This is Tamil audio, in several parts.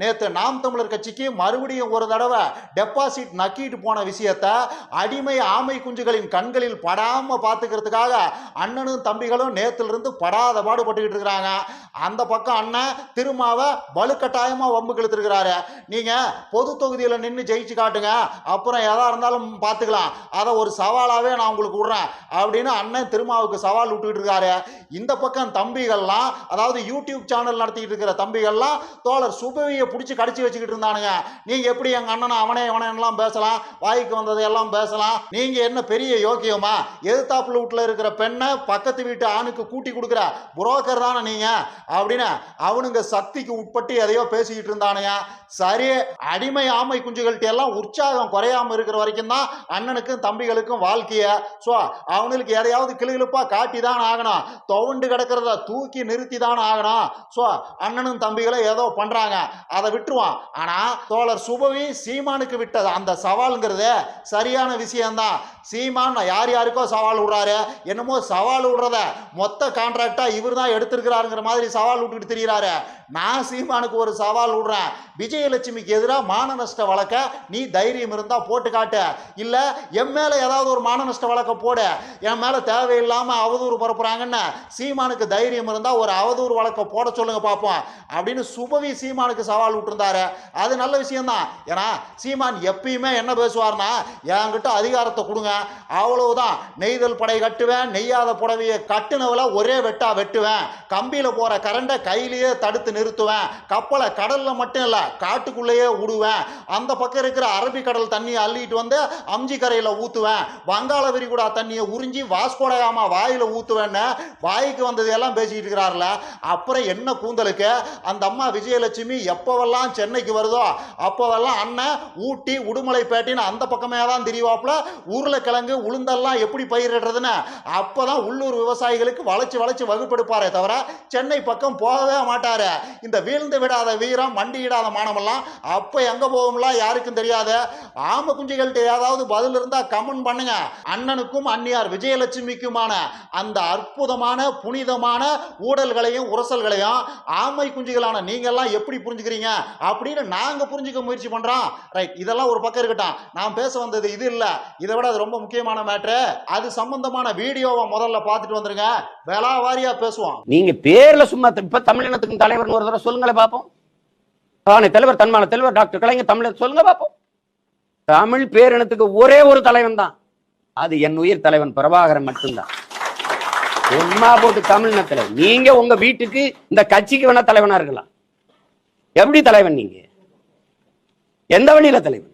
நேற்று நாம் தமிழர் கட்சிக்கு மறுபடியும் ஒரு தடவை டெபாசிட் நக்கிட்டு போன விஷயத்த அடிமை ஆமை குஞ்சுகளின் கண்களில் படாமல் பார்த்துக்கிறதுக்காக அண்ணனும் தம்பிகளும் நேற்றுலேருந்து படாத பாடுபட்டுக்கிட்டு இருக்கிறாங்க. அந்த பக்கம் அண்ணன் திருமாவை வலுக்கட்டாயமாக வம்பு கெழுத்துருக்கிறாரு. நீங்கள் பொது தொகுதியில் நின்று ஜெயிச்சு காட்டுங்க. அப்புறம் எதாக இருந்தாலும் பார்த்துக்கலாம். அதை ஒரு சவாலாகவே நான் உங்களுக்கு விடுறேன் அப்படின்னு அண்ணன் திருமாவுக்கு சவால் விட்டுக்கிட்டு இருக்காரு. இந்த பக்கம் தம்பிகள்லாம் அதாவது யூடியூப் சேனல் நடத்திக்கிட்டு இருக்கிற தம்பிகள்லாம் தோழர் சுபவியை பிடிச்சி கடிச்சு வச்சுக்கிட்டு இருந்தானுங்க. நீங்க எப்படி எங்க அண்ணனை அவனே இவனெல்லாம் பேசலாம்? வாய்க்கு வந்ததை எல்லாம் பேசலாம். நீங்க என்ன பெரிய யோக்கியமா? எதிர்த்தாப்புல வீட்டில் இருக்கிற பெண்ணை பக்கத்து வீட்டு ஆணுக்கு கூட்டி கொடுக்குற புரோக்கர் தானே நீங்க? அப்படின்னு அவனுங்க சக்திக்கு உட்பட்டு எதையோ பேசிக்கிட்டு இருந்தானுங்க. சரி அடிமை ஆமை குஞ்சுகள்கிட்ட எல்லாம் உற்சாகம் குறையாம இருக்கிற வரைக்கும் தான் அண்ணனுக்கும் தம்பிகளுக்கும் வாழ்க்கையை. ஸோ அவனுக்கு எதையாவது கிளுகிழப்பாக காட்டி தான் ஆகணும். துவண்டு கிடக்கிறத தூக்கி நிறுத்தி தான் ஆகணும். ஸோ அண்ணனும் தம்பிகளும் ஏதோ பண்றாங்க. அதை விட்டுருவான். ஆனால் தோழர் சுபவி சீமானுக்கு விட்டது. அந்த சவாலுங்கிறது சரியான விஷயம்தான். சீமான் யார் யாருக்கோ சவால் விடுறாரு. என்னமோ சவால் விடுறத மொத்த கான்ட்ராக்டாக இவர் தான் எடுத்திருக்கிறாருங்கிற மாதிரி சவால் விட்டுக்கிட்டு தெரிகிறாரு நான் சீமானுக்கு ஒரு சவால் விடுறேன். விஜயலட்சுமிக்கு எதிராக மான நஷ்ட வழக்க நீ தைரியம் இருந்தால் போட்டு காட்டு. இல்லை என் மேலே ஏதாவது ஒரு மான நஷ்ட வழக்க போடு. என் மேலே தேவையில்லாமல் அவதூறு பரப்புறாங்கன்னு சீமானுக்கு தைரியம் இருந்தால் ஒரு அவதூறு வழக்க போட சொல்லுங்க பார்ப்போம் அப்படின்னு சுபவி சீமானுக்கு சவால் விட்டுருந்தாரு. அது நல்ல விஷயம்தான். ஏன்னா சீமான் எப்பயுமே என்ன பேசுவார்னா என்கிட்ட அதிகாரத்தை கொடுங்க. அவ்வளவுதான். நெய்தல் படை கட்டுவேன். நெய்யாத புடவையை கட்டுனவள ஒரே வெட்டா வெட்டுவேன். கம்பியில் போகிற கரண்டை கையிலேயே தடுத்து நிறுத்துவேன். கப்பலை கடலில் மட்டும் இல்லை காட்டுக்குள்ளேயே விடுவேன் அந்த பக்கம் இருக்கிற அரபிக்கடல் தண்ணியை அள்ளிட்டு வந்து அம்ஜி கரையில் ஊற்றுவேன் வங்காள விரிகுடா தண்ணியை உறிஞ்சி வாஸ்கோடகாமா வாயில் ஊற்றுவேன்னு வாய்க்கு வந்தது எல்லாம் பேசிக்கிட்டு இருக்கிறார்ல. அப்புறம் என்ன கூந்தலுக்கு? அந்த அம்மா விஜயலட்சுமி எப்போவெல்லாம் சென்னைக்கு வருதோ அப்போவெல்லாம் அண்ணன் ஊட்டி உடுமலைப்பேட்டின்னு அந்த பக்கமே தான் தெரியவாப்புல உருளைக்கிழங்கு உளுந்தெல்லாம் எப்படி பயிரிடுறதுன்னு அப்போ தான் உள்ளூர் விவசாயிகளுக்கு வளைச்சு வளைச்சு வகுப்பெடுப்பாரே தவிர சென்னை பக்கம் போகவே மாட்டாரு. இந்த வீழ்ந்து விடாத வீரம் மண்டியிடாத மானமெல்லாம் அப்போ எங்கே போகும்லாம் யாருக்கும் தெரியாத? ஆம குஞ்சுகள்கிட்ட ஏதாவது பதில் இருந்தால் கமெண்ட் பண்ணுங்க. அண்ணனுக்கும் அன்னியார் விஜயலட்சுமிக்குமான அந்த அற்புதமான புனிதமான ஊடல்களையும் உரசல்களையும் ஆமை குஞ்சுகளான நீங்கள்லாம் எப்படி புரிஞ்சுக்கிறீங்க? அப்படின்னு நாங்கள் புரிஞ்சுக்க முயற்சி பண்ணுறோம் ரைட் இதெல்லாம் ஒரு பக்கம் இருக்கட்டும். நான் பேச வந்தது இது இல்லை. இதை விட அது ரொம்ப முக்கியமான மேட்ரு அது சம்பந்தமான வீடியோவை முதல்ல பார்த்துட்டு வந்துருங்க. வேளா வாரியாக பேசுவோம். நீங்க பேர்ல சும்மா இப்போ தமிழினத்துக்கும் தலைவர் ஒரு தடவை சொல்லுங்களேன் பார்ப்போம் தானே தலைவர் தன்மான தலைவர் டாக்டர் கலைஞர் தமிழர் சொல்லுங்க பார்ப்போம் தமிழ் பேரினத்துக்கு ஒரே ஒரு தலைவன் தான் அது என் உயிர் தலைவன் பிரபாகரன் மட்டும்தான். சும்மா போட்டு தமிழின தலைவன் நீங்க உங்க வீட்டுக்கு இந்த கட்சிக்கு வேணா தலைவனா இருக்கலாம். எப்படி தலைவன் நீங்க? எந்த வழியில தலைவன்?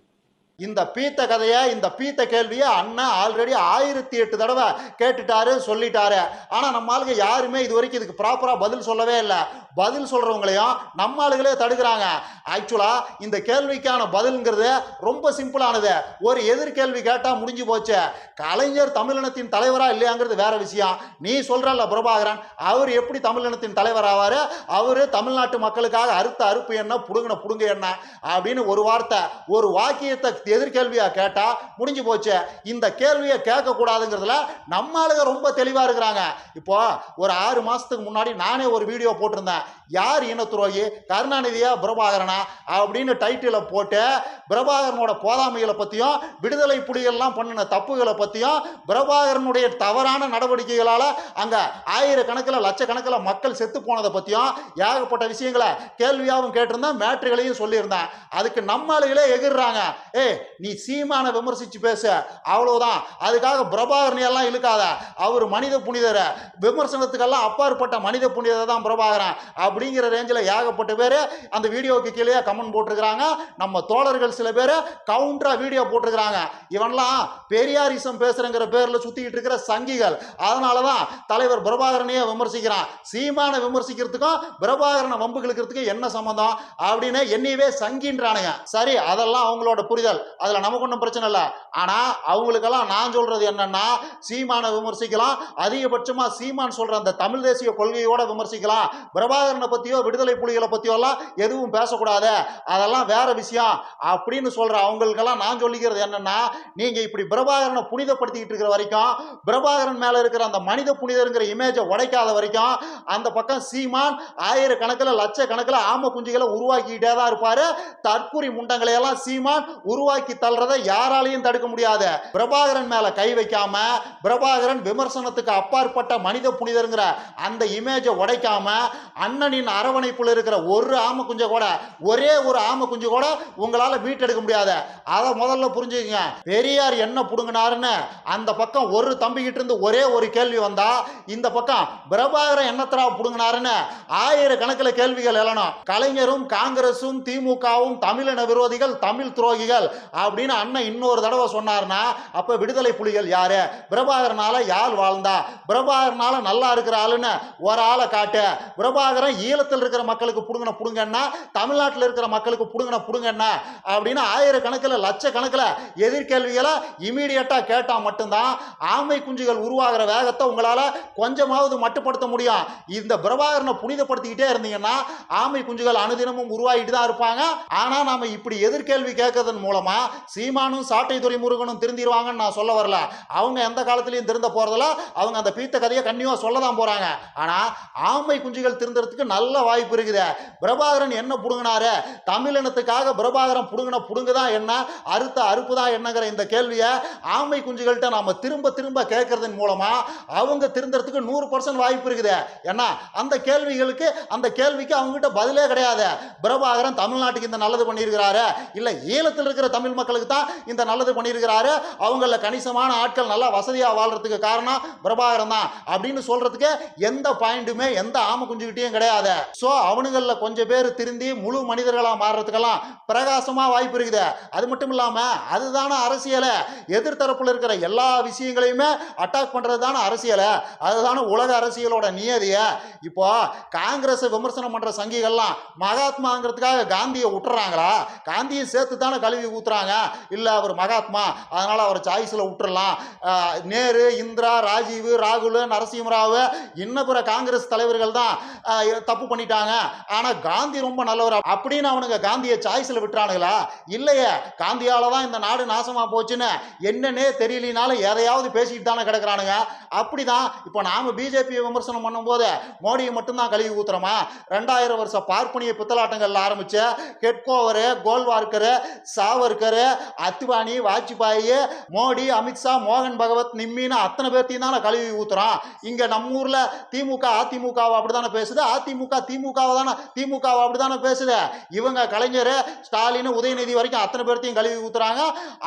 இந்த பீத்த கதையை இந்த பீத்த கேள்வியை அண்ணன் ஆல்ரெடி ஆயிரத்தி எட்டு தடவை கேட்டுட்டாரு சொல்லிட்டாரு. ஆனால் நம்ம ஆளுங்க யாருமே இது வரைக்கும் இதுக்கு ப்ராப்பராக பதில் சொல்லவே இல்லை. பதில் சொல்கிறவங்களையும் நம்ம ஆளுகளே தடுக்கிறாங்க. ஆக்சுவலாக இந்த கேள்விக்கான பதில்ங்கிறது ரொம்ப சிம்பிளானது ஒரு எதிர்கேள்வி கேட்டால் முடிஞ்சு போச்சு. கலைஞர் தமிழினத்தின் தலைவரா இல்லையாங்கிறது வேற விஷயம். நீ சொல்கிறல்ல பிரபாகரன் அவர் எப்படி தமிழினத்தின் தலைவர் ஆவார்? அவர் தமிழ்நாட்டு மக்களுக்காக அறுத்த அறுப்பு என்ன புடுங்கின புடுங்க என்ன அப்படின்னு ஒரு வார்த்தை ஒரு வாக்கியத்தை எதிர்கேள்வியா கேட்டா முடிஞ்சு போச்சு. இந்த கேள்வியை கேட்க கூடாதுங்கிறதுல நம்ம ஆளுங்க ரொம்ப தெளிவா இருக்கிறாங்க. இப்போ ஒரு ஆறு மாசத்துக்கு முன்னாடி நானே ஒரு வீடியோ போட்டிருந்தேன். யார் இன துரோகி? கருணாநிதியா பிரபாகரனா? அப்படின்னு டைட்டிலை போட்டு பிரபாகரனோட போதாமைகளை பத்தியும் விடுதலை புலிகள்லாம் பண்ணின தப்புகளை பத்தியும் பிரபாகரனுடைய தவறான நடவடிக்கைகளால அங்க ஆயிரக்கணக்கில் லட்சக்கணக்கில் மக்கள் செத்து போனதை பத்தியும் ஏகப்பட்ட விஷயங்களை கேள்வியாகவும் கேட்டிருந்தேன் மேட்ருகளையும் சொல்லியிருந்தேன். அதுக்கு நம்ம ஆளுகளே எகிர்றாங்க. ஏய் நீ சீமானை விமர்சிச்சு பேசு. அவ்வளவுதான். அதுக்காக பிரபாகரனை எல்லாம் இழுக்காத. அவர் மனித புனிதர். விமர்சனத்துக்கெல்லாம் அப்பாற்பட்ட மனித புனிதர் தான் பிரபாகரன். அப்படிங்கிற ரேஞ்சில் ஏகப்பட்ட பேர் அந்த வீடியோவுக்கு கீழே கமெண்ட் போட்டிருக்கிறாங்க. நம்ம தோழர்கள் சில பேர் கவுண்டராக வீடியோ போட்டிருக்கிறாங்க. இவன்லாம் பெரியாரிசம் பேசுறங்கிற பேரில் சுத்திக்கிட்டு இருக்கிற சங்கிகள். அதனால தான் தலைவர் பிரபாகரனையே விமர்சிக்கிறான். சீமானை விமர்சிக்கிறதுக்கும் பிரபாகரனை வம்பு என்ன சம்மந்தம் அப்படின்னு என்னையவே சங்கின்றானுங்க. சரி அதெல்லாம் அவங்களோட புரிதல். அதுல நமக்கு ஒன்றும் பிரச்சனை இல்லை. ஆனா அவங்களுக்கெல்லாம் நான் சொல்றது என்னன்னா சீமானை விமர்சிக்கலாம். அதிகபட்சமா சீமான் சொல்ற அந்த தமிழ் தேசிய கொள்கையோட விமர்சிக்கலாம். பிரபாகரனை பத்தியோ விடுதலை புலிகளை பத்தியோ எல்லாம் எதுவும் பேசக்கூடாது. அதெல்லாம் வேற விஷயம். அப்படின்னு சொல்ற அவங்களுக்கெல்லாம் நான் சொல்லிக்கிறது என்னன்னா நீங்க இப்படி பிரபாகரனை புனிதப்படுத்திக்கிட்டு இருக்கிற வரைக்கும் பிரபாகரன் மேல இருக்கிற அந்த மனித புனிதருங்கிற இமேஜை உடைக்காத வரைக்கும் அந்த பக்கம் சீமான் ஆயிரக்கணக்கில் லட்சக்கணக்கில் ஆம குஞ்சுகளை உருவாக்கிக்கிட்டே தான் இருப்பாரு. தற்கூரி முண்டங்களை எல்லாம் சீமான் துப்பாக்கி தள்ளுறதை யாராலையும் தடுக்க முடியாது பிரபாகரன் மேல கை வைக்காம பிரபாகரன் விமர்சனத்துக்கு அப்பாற்பட்ட மனித புனிதருங்கிற அந்த இமேஜை உடைக்காம அண்ணனின் அரவணைப்புல இருக்கிற ஒரு ஆம குஞ்ச கூட ஒரே ஒரு ஆம குஞ்சு கூட உங்களால மீட்டெடுக்க முடியாது. அதை முதல்ல புரிஞ்சுக்கங்க. பெரியார் என்ன புடுங்கினாருன்னு அந்த பக்கம் ஒரு தம்பிக்கிட்ட இருந்து ஒரே ஒரு கேள்வி வந்தா இந்த பக்கம் பிரபாகரன் என்னத்தரா புடுங்கினாருன்னு ஆயிரக்கணக்கில் கேள்விகள் எழணும். கலைஞரும் காங்கிரஸும் திமுகவும் தமிழின விரோதிகள் தமிழ் துரோகிகள் அப்படின்னு அண்ணன் இன்னொரு தடவை சொன்னார்னா அப்ப விடுதலை புலிகள் யாரு? பிரபாகரனால யார் வாழ்ந்தா? பிரபாகரனால நல்லா இருக்கிற ஆளுன்னு ஒரு ஆளை காட்டு. பிரபாகரன் ஈழத்தில் இருக்கிற மக்களுக்கு புடுங்கின புடுங்கன்னா தமிழ்நாட்டில் இருக்கிற மக்களுக்கு புடுங்கின புடுங்கன்னா அப்படின்னு ஆயிரக்கணக்கில் லட்சக்கணக்கில் எதிர்கேள்விகளை இமீடியட்டா கேட்டா மட்டும்தான் ஆமை குஞ்சுகள் உருவாகிற வேகத்தை உங்களால கொஞ்சமாவது மட்டுப்படுத்த முடியும். இந்த பிரபாகரனை புனிதப்படுத்திக்கிட்டே இருந்தீங்கன்னா ஆமை குஞ்சுகள் அனுதினமும் உருவாகிட்டு தான் இருப்பாங்க. ஆனா நாம இப்படி எதிர்கேள்வி கேட்கறதன் மூலமா சீமானும் சாட்டை துறைமுருகனும் திருந்திடுவாங்கன்னு நான் சொல்ல வரல. அவங்க எந்த காலத்திலையும் திருந்த போறதில்ல. அவங்க அந்த பீத்த கதையை கண்டிப்பாக சொல்ல தான் போறாங்க. ஆனா ஆமை குஞ்சுகள் திருந்துறதுக்கு நல்ல வாய்ப்பு இருக்குது. பிரபாகரன் என்ன புடுங்கினாரு? தமிழினத்துக்காக பிரபாகரன் புடுங்கின புடுங்கு தான் என்ன? அறுத்த அறுப்பு தான் என்னங்கிற இந்த கேள்வியை ஆமை குஞ்சுகள்கிட்ட நாம திரும்ப திரும்ப கேட்கறதன் மூலமா அவங்க திருந்துறதுக்கு நூறு பர்சன்ட் வாய்ப்பு இருக்குது. ஏன்னா அந்த கேள்விகளுக்கு அந்த கேள்விக்கு அவங்ககிட்ட பதிலே கிடையாது. பிரபாகரன் தமிழ்நாட்டுக்கு இந்த நல்லது பண்ணியிருக்கிறாரு. இல்லை ஈழத்தில் இருக்கிற தமிழ் மக்களுக்கு தான் இந்த நல்லது பண்ணியிருக்கிறாரு. அவங்கள கணிசமான ஆட்கள் நல்லா வசதியா வாழ்றதுக்கு காரணம் பிரபாகரன் தான் அப்படின்னு சொல்றதுக்கு எந்த பாயிண்ட்டுமே எந்த ஆம குஞ்சுகிட்டையும் கிடையாது. ஸோ அவனுங்களில் கொஞ்சம் பேர் திருந்தி முழு மனிதர்களாக மாறுறதுக்கெல்லாம் பிரகாசமா வாய்ப்பு இருக்குது. அது மட்டும் இல்லாம அதுதான அரசியலை. எதிர்த்தரப்பில் இருக்கிற எல்லா விஷயங்களையுமே அட்டாக் பண்ணுறது தானே அரசியலை. அதுதானே உலக அரசியலோட நியதியை. இப்போ காங்கிரஸ் விமர்சனம் பண்ற சங்கிகள்லாம் மகாத்மாங்கிறதுக்காக காந்தியை விட்டுறாங்களா காந்தியை சேர்த்து தானே கழுவி ஊத்துறாங்க? இல்ல அவர் மகாத்மா. அதனால அவர் சாய்ஸ்ல விட்டுறலாம். நேரு இந்திரா ராஜீவ் ராகுல் நரசிம்மராவ் இன்ன பிற காங்கிரஸ் தலைவர்கள் தான் தப்பு பண்ணிட்டாங்க. ஆனால் காந்தி ரொம்ப நல்லவர். அப்படின்னு அவனுங்க காந்தியை சாய்ஸ்ல விட்டுறானுங்களா? இல்லையே. காந்தியால் தான் இந்த நாடு நாசமா போச்சுன்னு என்னன்னே தெரியலினாலும் எதையாவது பேசிக்கிட்டு தானே கிடக்குறானுங்க. அப்படிதான் இப்போ நாம பிஜேபி விமர்சனம் பண்ணும்போது மோடியை மட்டும்தான் கழுவி ஊத்துறோமா? ரெண்டாயிரம் வருஷம் பார்ப்பனிய பித்தலாட்டங்கள் ஆரம்பிச்ச ஹெட்கோவரு கோல்வார்க்கரு சாவர்க்கு சாவர்கரு அத்வானி வாஜ்பாயி மோடி அமித்ஷா மோகன் பகவத் நிம்மின்னு அத்தனை பேர்த்தையும் தானே கழுவி ஊத்துறான். இங்க நம்ம ஊர்ல திமுக அதிமுகவை அப்படிதானே பேசுது? அதிமுக திமுகவை தானே திமுகவை அப்படிதானே பேசுது? இவங்க கலைஞர் ஸ்டாலின் உதயநிதி வரைக்கும் அத்தனை பேர்த்தையும் கழுவி ஊத்துறாங்க.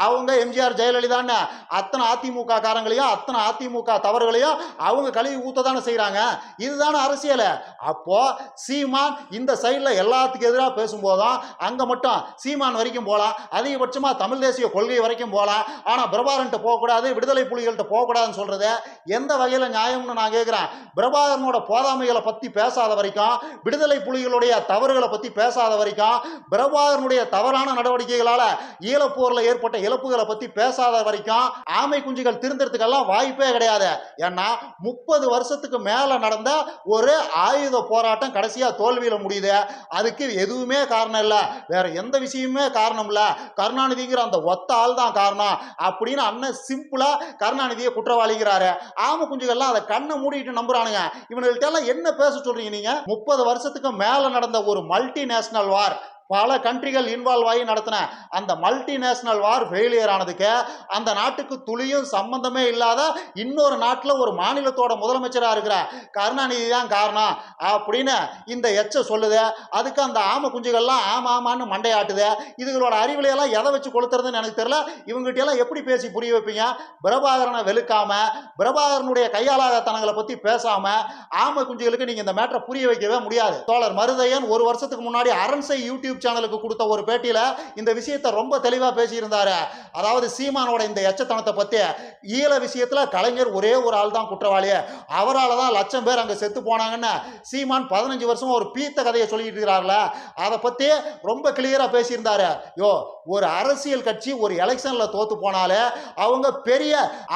அவங்க எம்ஜிஆர் ஜெயலலிதான்னு அத்தனை அதிமுக காரங்களையும் அத்தனை அதிமுக தவறுகளையும் அவங்க கழுவி ஊத்த தானே செய்கிறாங்க இதுதானே அரசியல். அப்போ சீமான் இந்த சைடில் எல்லாத்துக்கும் எதிராக பேசும்போதும் அங்கே மட்டும் சீமான் வரைக்கும் போகலாம் அதிகபட்சமாக தமிழ் தேசிய கொள்கை வரைக்கும் போகலாம். ஆனால் பிரபாகரன்ட்ட போகக்கூடாது விடுதலை புலிகள்கிட்ட போகக்கூடாதுன்னு சொல்கிறது எந்த வகையில் நியாயம்னு நான் கேட்குறேன் பிரபாகரனோட போதாமைகளை பற்றி பேசாத வரைக்கும் விடுதலை புலிகளுடைய தவறுகளை பற்றி பேசாத வரைக்கும் பிரபாகரனுடைய தவறான நடவடிக்கைகளால் ஈழப்போரில் ஏற்பட்ட இழப்புகளை பற்றி பேசாத வரைக்கும் ஆமை குஞ்சுகள் திருந்துறதுக்கெல்லாம் வாய்ப்பே கிடையாது. ஏன்னா முப்பது வருஷத்துக்கு மேலே நடந்த ஒரு ஆயுத போராட்டம் கடைசியாக தோல்வியில் முடியுது. அதுக்கு எதுவுமே காரணம் இல்லை. வேற எந்த விஷயமுமே காரணம் இல்லை. கருணாநிதிங்கிற அந்த ஒத்த ஆள் தான் காரணம் அப்படின்னு அண்ணன் சிம்பிளா கருணாநிதியை குற்றவாளிகிறாரு ஆம குஞ்சுகள்லாம் அதை கண்ணை மூடிட்டு நம்புறானுங்க. இவனுங்கள்ட்ட எல்லாம் என்ன பேச சொல்றீங்க நீங்க? முப்பது வருஷத்துக்கு மேல நடந்த ஒரு மல்டி நேஷனல் வார் பல கண்ட்ரிகள் இன்வால்வ் ஆகி நடத்தின அந்த மல்டிநேஷனல் வார் ஃபெயிலியர் ஆனதுக்கு அந்த நாட்டுக்கு துளியும் சம்பந்தமே இல்லாத இன்னொரு நாட்டில் ஒரு மாநிலத்தோட முதலமைச்சராக இருக்கிற கருணாநிதி தான் காரணம் அப்படின்னு இந்த எச்ச சொல்லுது. அதுக்கு அந்த ஆம குஞ்சுகள்லாம் ஆமா ஆமான்னு மண்டையாட்டுது. இதுகளோட அறிவிலையெல்லாம் எதை வச்சு கொளுத்துறதுன்னு எனக்கு தெரியல. இவங்ககிட்ட எல்லாம் எப்படி பேசி புரிய வைப்பீங்க? பிரபாகரனை வெளுக்காம பிரபாகரனுடைய கையாளாகத்தனங்களை பற்றி பேசாம ஆம குஞ்சுகளுக்கு நீங்கள் இந்த மேட்டரை புரிய வைக்கவே முடியாது. தோழர் மருதையன் ஒரு வருஷத்துக்கு முன்னாடி அரண்சை யூடியூப் யூடியூப் சேனலுக்கு கொடுத்த ஒரு பேட்டியில இந்த விஷயத்தை ரொம்ப தெளிவா பேசியிருந்தாரு. அதாவது சீமானோட இந்த எச்சத்தனத்தை பற்றி ஈழ விஷயத்தில் கலைஞர் ஒரே ஒரு ஆள் தான் குற்றவாளி. அவரால் தான் லட்சம் பேர் அங்க செத்து போனாங்கன்னு சீமான் பதினஞ்சு வருஷம் ஒரு பீத்த கதையை சொல்லிட்டு இருக்கிறார்ல. அதை பற்றி ரொம்ப கிளியராக பேசியிருந்தாரு. யோ ஒரு அரசியல் கட்சி ஒரு எலெக்ஷன்ல தோத்து போனாலே அவங்க பெரிய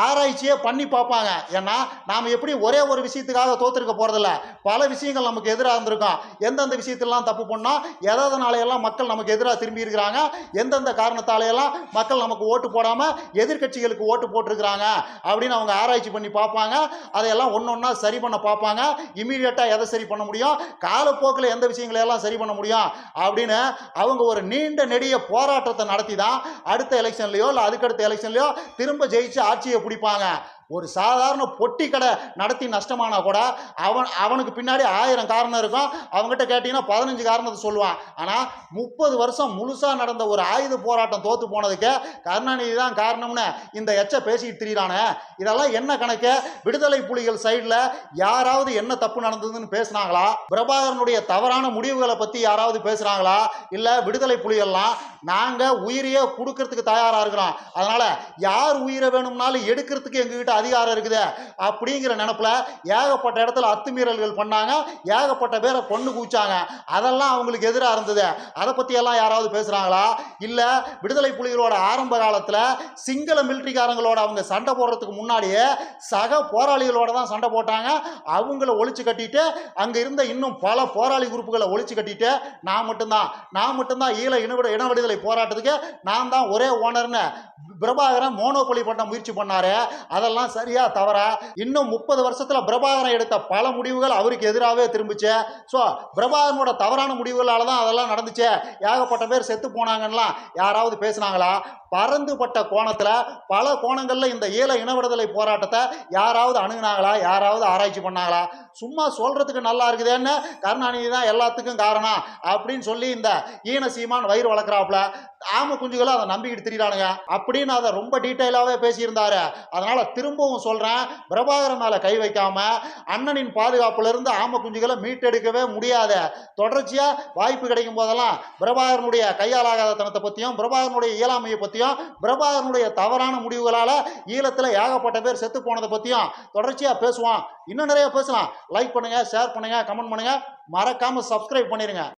ஆராய்ச்சியே பண்ணி பார்ப்பாங்க. ஏன்னா நாம எப்படி ஒரே ஒரு விஷயத்துக்காக தோத்துருக்க போகிறதில்ல பல விஷயங்கள் நமக்கு எதிராக இருந்திருக்கும். எந்தெந்த விஷயத்திலாம் தப்பு பண்ணால் எதாவது நாளையெல்லாம் எல்லாம் மக்கள் நமக்கு எதிராக திரும்பி இருக்கிறாங்க. எந்தெந்த காரணத்தாலையெல்லாம் மக்கள் நமக்கு ஓட்டு போடாமல் எதிர்க்கட்சிகளுக்கு ஓட்டு போட்டிருக்கிறாங்க அப்படின்னு அவங்க ஆராய்ச்சி பண்ணி பார்ப்பாங்க. அதையெல்லாம் ஒன்று ஒன்றா சரி பண்ண பார்ப்பாங்க. இமீடியட்டாக எதை சரி பண்ண முடியும்? காலப்போக்கில் எந்த விஷயங்களையெல்லாம் சரி பண்ண முடியும்? அப்படின்னு அவங்க ஒரு நீண்ட நெடிய போராட்டத்தை நடத்தி தான் அடுத்த எலெக்ஷன்லையோ இல்லை அதுக்கடுத்த எலெக்ஷன்லையோ திரும்ப ஜெயிச்சு ஆட்சியை பிடிப்பாங்க. ஒரு சாதாரண பொட்டி கடை நடத்தி நஷ்டமானா கூட அவன் அவனுக்கு பின்னாடி ஆயிரம் காரணம் இருக்கும். அவங்ககிட்ட கேட்டிங்கன்னா பதினஞ்சு காரணத்தை சொல்லுவான். ஆனால் முப்பது வருஷம் முழுசாக நடந்த ஒரு ஆயுத போராட்டம் தோத்து போனதுக்கு கருணாநிதி தான் காரணம்னு இந்த எச்ச பேசிட்டு திரியிறானே. இதெல்லாம் என்ன கணக்கு? விடுதலை புலிகள் சைடில் யாராவது என்ன தப்பு நடந்ததுன்னு பேசுனாங்களா? பிரபாகரனுடைய தவறான முடிவுகளை பற்றி யாராவது பேசுகிறாங்களா இல்லை விடுதலை புலிகள்லாம் நாங்கள் உயிரையே கொடுக்கறதுக்கு தயாராக இருக்கிறோம். அதனால் யார் உயிரை வேணும்னாலும் எடுக்கிறதுக்கு எங்ககிட்ட அதிகாரம் இருக்குது அப்படிங்கிற நினப்பில் ஏகப்பட்ட இடத்துல அத்துமீறல்கள் பண்ணாங்க. ஏகப்பட்ட பேரை பொண்ணு குவிச்சாங்க. அதெல்லாம் அவங்களுக்கு எதிராக இருந்தது. அதை பற்றியெல்லாம் யாராவது பேசுகிறாங்களா இல்லை விடுதலை புலிகளோட ஆரம்ப காலத்தில் சிங்கள மிலிட்ரிக்காரங்களோட அவங்க சண்டை போடுறதுக்கு முன்னாடியே சக போராளிகளோட தான் சண்டை போட்டாங்க. அவங்கள ஒழிச்சு கட்டிட்டு அங்கே இருந்த இன்னும் பல போராளி குரூப்புகளை ஒழிச்சு கட்டிட்டு நான் மட்டும்தான். நான் மட்டும்தான் ஈழ இனவிட இன விடுதலை போராட்டத்துக்கு நான் தான் ஒரே ஓனர்னு பிரபாகரன் மோனோபொலி பண்ண முயற்சி பண்ணாரு. அதெல்லாம் சரியா தவறா? இன்னும் முப்பது வருஷத்துல பிரபாகரன் எடுத்த பல முடிவுகள் அவருக்கு எதிராகவே திரும்பிச்சு. ஸோ பிரபாகரனோட தவறான முடிவுகளால தான் அதெல்லாம் நடந்துச்சு. ஏகப்பட்ட பேர் செத்து போனாங்கலாம் யாராவது பேசுனாங்களா? பறந்துபட்ட கோணத்தில் பல கோணங்களில் இந்த ஈழ இன விடுதலை போராட்டத்தை யாராவது அணுகுனாங்களா? யாராவது ஆராய்ச்சி பண்ணாங்களா? சும்மா சொல்கிறதுக்கு நல்லா இருக்குதேன்னு கருணாநிதி தான் எல்லாத்துக்கும் காரணம் அப்படின்னு சொல்லி இந்த ஈன சீமான் வயிறு வளர்க்குறாப்புல. ஆம குஞ்சுகளும் அதை நம்பிக்கிட்டு திரியிறானுங்க. அப்படின்னு அதை ரொம்ப டீட்டெயிலாகவே பேசியிருந்தாரு. அதனால் திரும்பவும் சொல்கிறேன் பிரபாகரன் மேலே கை வைக்காம அண்ணனின் பாதுகாப்புல இருந்து ஆம குஞ்சுகளை மீட்டெடுக்கவே முடியாது. தொடர்ச்சியாக வாய்ப்பு கிடைக்கும் போதெல்லாம் பிரபாகரனுடைய கையாலாகாத தனத்தை பத்தியும் பிரபாகரனுடைய இயலாமையை பத்தியும் பிரபாகரனுடைய தவறான முடிவுகளால ஈழத்துல ஏகப்பட்ட பேர் செத்து போனதை பத்தியும் தொடர்ச்சியா பேசுவான். இன்னும் நிறைய பேசலாம். லைக் பண்ணுங்க ஷேர் பண்ணுங்க கமெண்ட் பண்ணுங்க. மறக்காம சப்ஸ்கிரைப் பண்ணிருங்க.